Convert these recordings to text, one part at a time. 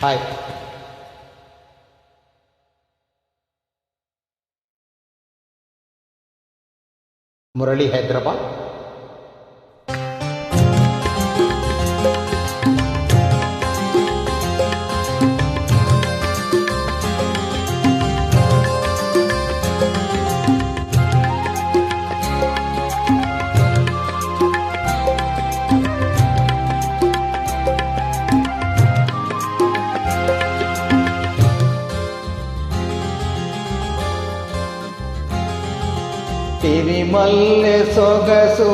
Hi. Murali Hyderabad తిరిమల్లె సొగసు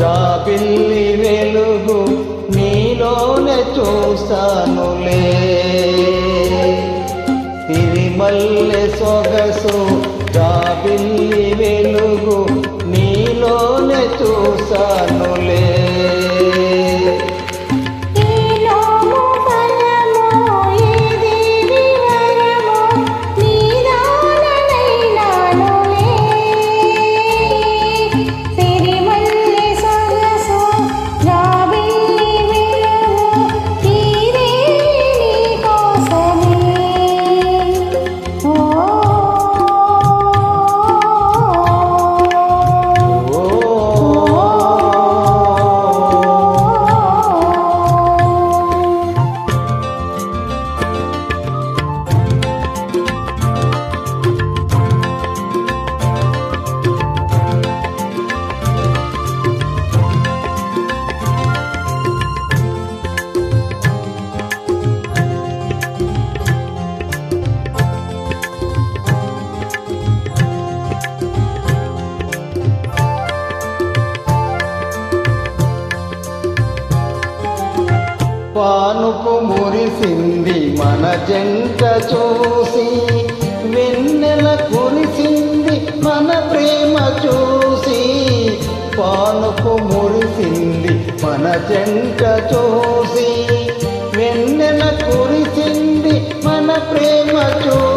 జాబిల్లి వెలుగు నీలోనే చూస్తానులే. తిరిమల్లె సొగసు జాబిల్లి వెలుగు నీలోనే చూస్తానులే. పానుపు మురిసింది మన జంట చూసి వెన్నెల కురిసింది మన ప్రేమ చూసి. పానుపు మురిసింది మన జంట చూసి వెన్నెల కురిసింది మన ప్రేమ చూసి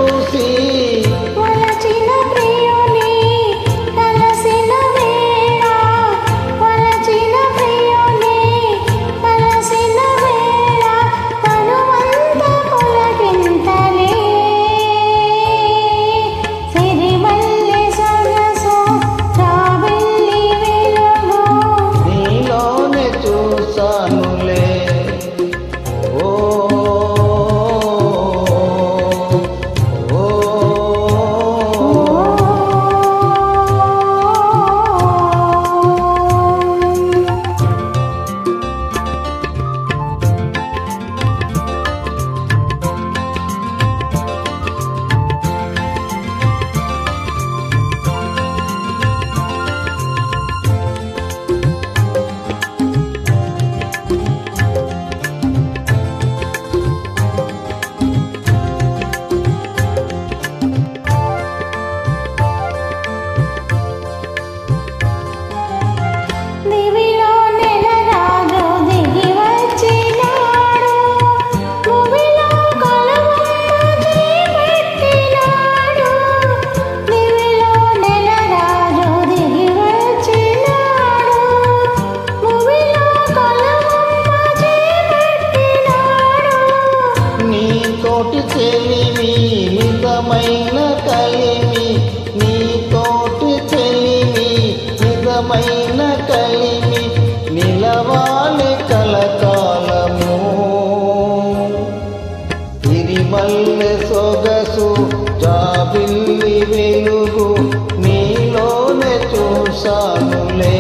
చెలిమి నిజమైన కలిమి నీ తోటి చెలిమి నిజమైన కలిమి నిలవాలి కలకాలము. తిరిమల్లె సొగసు జాబిల్లి వెలుగు నీలోనే చూశానులే.